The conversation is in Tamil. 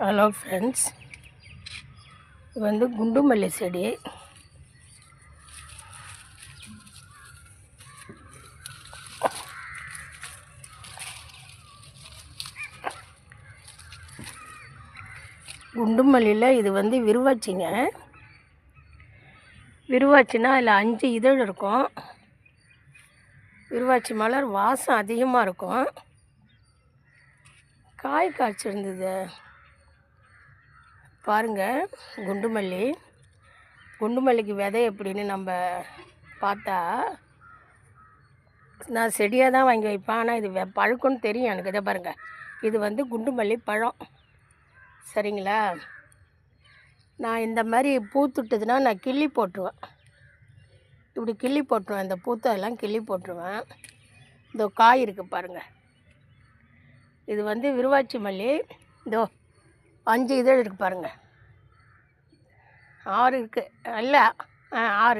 ஹலோ ஃப்ரெண்ட்ஸ் இது வந்து குண்டு மல்லி செடி. குண்டு மல்லியில் இது வந்து விருவாச்சிங்க. விருவாச்சின்னா அதில் அஞ்சு இதழ் இருக்கும். விருவாச்சி மலர் வாசம் அதிகமாக இருக்கும். காய் காய்ச்சிருந்தது. பாருங்கள் குண்டு மல்லி குண்டு மல்லிக்கு விதை எப்படின்னு நம்ம பார்த்தா நான் செடியாக தான் வாங்கி வைப்பேன். ஆனால் இது வெ- பழுக்கும்னு தெரியும் எனக்கு. இதை பாருங்கள் இது வந்து குண்டு மல்லி பழம். சரிங்களா? நான் இந்த மாதிரி பூத்துட்டுதுன்னா நான் கிள்ளி போட்டுருவேன். இப்படி கிள்ளி போட்டுருவேன். இந்த பூத்ததெல்லாம் கிள்ளி போட்டுருவேன். இந்த காய் இருக்குது பாருங்கள் இது வந்து விருவாச்சி மல்லி. இதோ அஞ்சு இதழ் இருக்குது பாருங்கள் ஆறு இருக்குது இல்லை ஆ ஆறு.